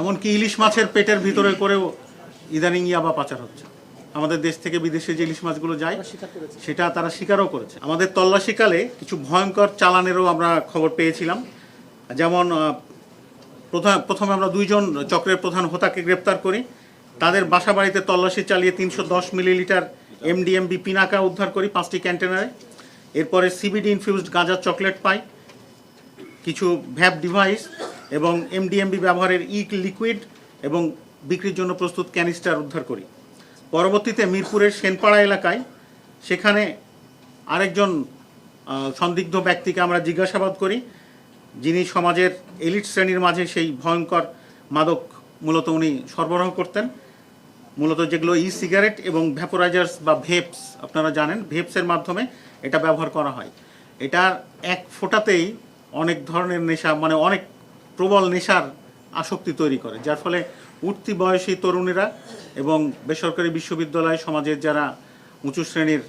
এমনকি ইলিশ মাছের পেটের ভিতরে করেও ইদানিং ইয়াবা পাচার হচ্ছে। আমাদের দেশ থেকে বিদেশে যে ইলিশ মাছগুলো যায় সেটা তারা স্বীকারও করেছে। আমাদের তল্লাশিকালে কিছু ভয়ঙ্কর চালানেরও আমরা খবর পেয়েছিলাম। যেমন প্রথম প্রথমে আমরা দুইজন চক্রের প্রধান হোতাকে গ্রেপ্তার করি। তাদের বাসা বাড়িতে তল্লাশি চালিয়ে তিনশো দশ মিলিলিটার এমডিএমবি পিনাকা উদ্ধার করি পাঁচটি ক্যান্টেনারে এরপরে সিবিডি ইনফিউজড গাঁজার চকলেট পাই। কিছু ভ্যাপ ডিভাইস এবং এমডিএমবি ব্যবহারের ই লিকুইড এবং বিক্রির জন্য প্রস্তুত ক্যানিস্টার উদ্ধার করি। পরবর্তীতে মিরপুরের সেনপাড়া এলাকায় সেখানে আরেকজন সন্দিগ্ধ ব্যক্তিকে আমরা জিজ্ঞাসাবাদ করি, যিনি সমাজের এলিট শ্রেণির মাঝে সেই ভয়ঙ্কর মাদক মূলত উনি সরবরাহ করতেন। মূলত যেগুলো ই সিগারেট এবং ভ্যাপোরাইজার্স বা ভেপস, আপনারা জানেন, ভেপসের মাধ্যমে এটা ব্যবহার করা হয়। এটার এক ফোঁটাতেই অনেক ধরনের নেশা মানে অনেক প্রবল নেশার আসক্তি তৈরি করে, যার ফলে উঠতি বয়সী তরুণীরা এবং বেসরকারি বিশ্ববিদ্যালয় সমাজের যারা উঁচু শ্রেণির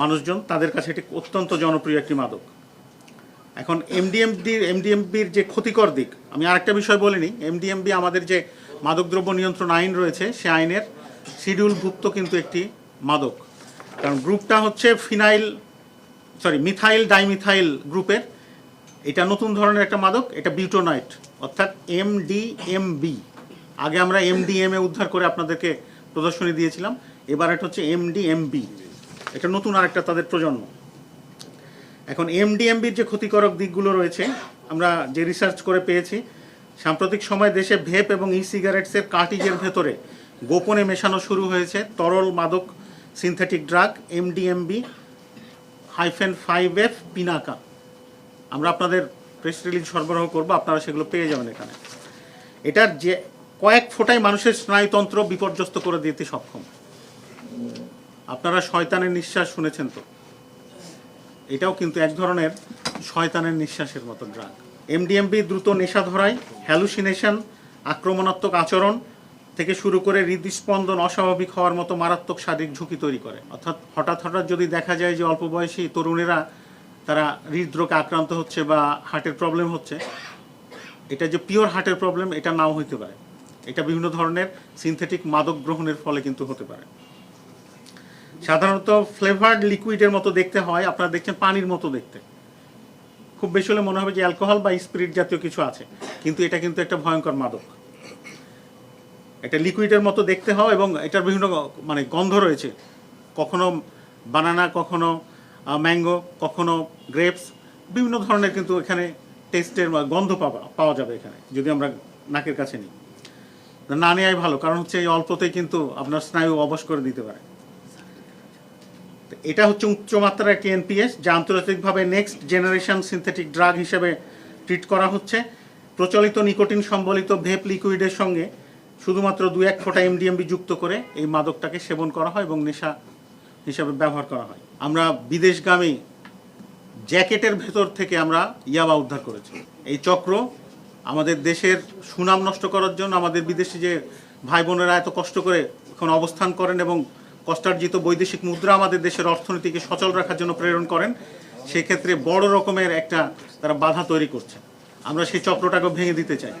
মানুষজন, তাদের কাছে এটি অত্যন্ত জনপ্রিয় একটি মাদক। এখন এমডিএমডির এমডিএমবির যে ক্ষতিকর দিক, আমি আরেকটা বিষয় বলিনি এমডিএমবি আমাদের যে মাদকদ্রব্য নিয়ন্ত্রণ আইন রয়েছে, সে আইনের শিডিউলভুক্ত কিন্তু একটি মাদক। কারণ গ্রুপটা হচ্ছে ফিনাইল, সরি, মিথাইল ডাইমিথাইল গ্রুপের এটা নতুন ধরনের একটা মাদক, এটা বিউটোনাইট, অর্থাৎ এমডিএমবি। আগে আমরা এমডিএমএ উদ্ধার করে আপনাদেরকে প্রদর্শনী দিয়েছিলাম, এবার এটা হচ্ছে এমডিএমবি। এটা নতুন আরেকটা তাদের প্রজন্ম। এখন এমডিএমবির যে ক্ষতিকারক দিকগুলো রয়েছে, আমরা যে রিসার্চ করে পেয়েছি, সাম্প্রতিক সময় দেশে ভেপ এবং ই সিগারেটসের কার্টিজের ভেতরে গোপনে মেশানো শুরু হয়েছে তরল মাদক synthetic drug MDMB hyphen five F PINACA আমরা আপনাদের প্রেস রিলিজ সরবরাহ করব, আপনারা সেগুলো পেয়ে যাবেন এখানে। এটার যে কয়েক ফোঁটায় মানুষের স্নায়ুতন্ত্র বিপর্যস্ত করে দিতে সক্ষম। আপনারা শয়তানের নিঃশ্বাস শুনেছেন তো? এটাও কিন্তু এক ধরনের শয়তানের নিঃশ্বাসের মতো ড্রাগ এমডিএমবি দ্রুত নেশা ধরায় হ্যালুসিনেশন আক্রমণাত্মক আচরণ থেকে শুরু করে হৃদস্পন্দন অস্বাভাবিক হওয়ার মতো মারাত্মক শারীরিক ঝুঁকি তৈরি করে। অর্থাৎ হঠাৎ হঠাৎ যদি দেখা যায় যে অল্প বয়সী তরুণেরা তারা হৃদরোগে আক্রান্ত হচ্ছে বা হার্টের প্রবলেম হচ্ছে, এটা যে পিওর হার্টের প্রবলেম, এটা নাও হইতে পারে। এটা বিভিন্ন ধরনের সিনথেটিক মাদক গ্রহণের ফলে কিন্তু হতে পারে। সাধারণত ফ্লেভার্ড লিকুইডের মতো দেখতে হয়, আপনারা দেখছেন পানির মতো দেখতে। খুব বেশি হলে মনে হবে যে অ্যালকোহল বা স্পিরিট জাতীয় কিছু আছে, কিন্তু এটা কিন্তু একটা ভয়ঙ্কর মাদক। এটা লিকুইডের মতো দেখতে হয় এবং এটার বিভিন্ন মানে গন্ধ রয়েছে। কখনো বানানা, কখনো ম্যাঙ্গো কখনো গ্রেপস বিভিন্ন ধরনের কিন্তু এখানে টেস্টের গন্ধ পাওয়া পাওয়া যাবে এখানে, যদি আমরা নাকের কাছে নিই। না নেওয়াই ভালো, কারণ হচ্ছে এই অল্পতেই কিন্তু আপনার স্নায়ু অবশ করে দিতে পারে। এটা হচ্ছে উচ্চমাত্রার একটি এনপিএস যা আন্তর্জাতিকভাবে নেক্সট জেনারেশন সিনথেটিক ড্রাগ হিসেবে ট্রিট করা হচ্ছে। প্রচলিত নিকোটিন সম্বলিত ভেপ লিকুইডের সঙ্গে শুধুমাত্র দু এক ফোঁটা এমডিএমবি যুক্ত করে এই মাদকটাকে সেবন করা হয় এবং নেশা হিসাবে ব্যবহার করা হয়। আমরা বিদেশগামী জ্যাকেটের ভেতর থেকে আমরা ইয়াবা উদ্ধার করেছি। এই চক্র আমাদের দেশের সুনাম নষ্ট করার জন্য আমাদের বিদেশি যে ভাই বোনেরা এত কষ্ট করে এখন অবস্থান করেন এবং কষ্টার্জিত বৈদেশিক মুদ্রা আমাদের দেশের অর্থনীতিকে সচল রাখার জন্য প্রেরণ করেন, সেক্ষেত্রে বড় রকমের একটা তারা বাধা তৈরি করছে। আমরা সেই চক্রটাকে ভেঙে দিতে চাই।